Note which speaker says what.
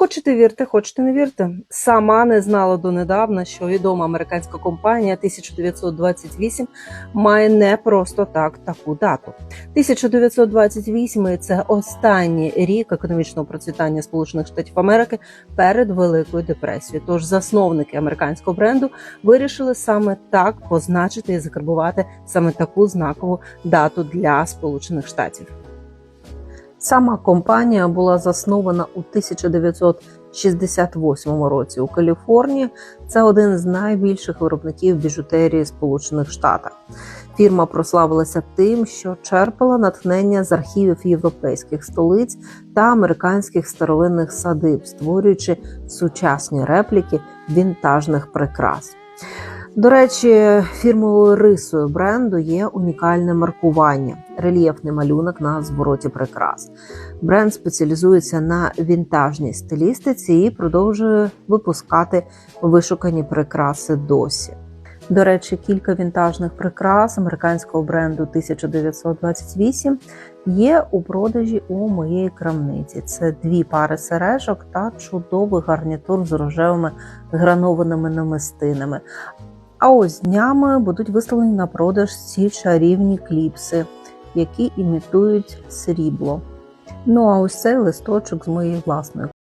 Speaker 1: Хочете вірте, хочете не вірте. Сама не знала донедавна, що відома американська компанія 1928 має не просто так таку дату. 1928 – це останній рік економічного процвітання Сполучених Штатів Америки перед Великою депресією. Тож засновники американського бренду вирішили саме так позначити і закарбувати саме таку знакову дату для Сполучених Штатів. Сама компанія була заснована у 1968 році у Каліфорнії. Це один з найбільших виробників біжутерії Сполучених Штатів. Фірма прославилася тим, що черпала натхнення з архівів європейських столиць та американських старовинних садиб, створюючи сучасні репліки вінтажних прикрас. До речі, фірмовою рисою бренду є унікальне маркування, рельєфний малюнок на звороті прикрас. Бренд спеціалізується на вінтажній стилістиці і продовжує випускати вишукані прикраси досі. До речі, кілька вінтажних прикрас американського бренду 1928 є у продажі у моєї крамниці. Це дві пари сережок та чудовий гарнітур з рожевими гранованими намистинами. А ось днями будуть виставлені на продаж ці чарівні кліпси, які імітують срібло. Ну а ось цей листочок з моєї власної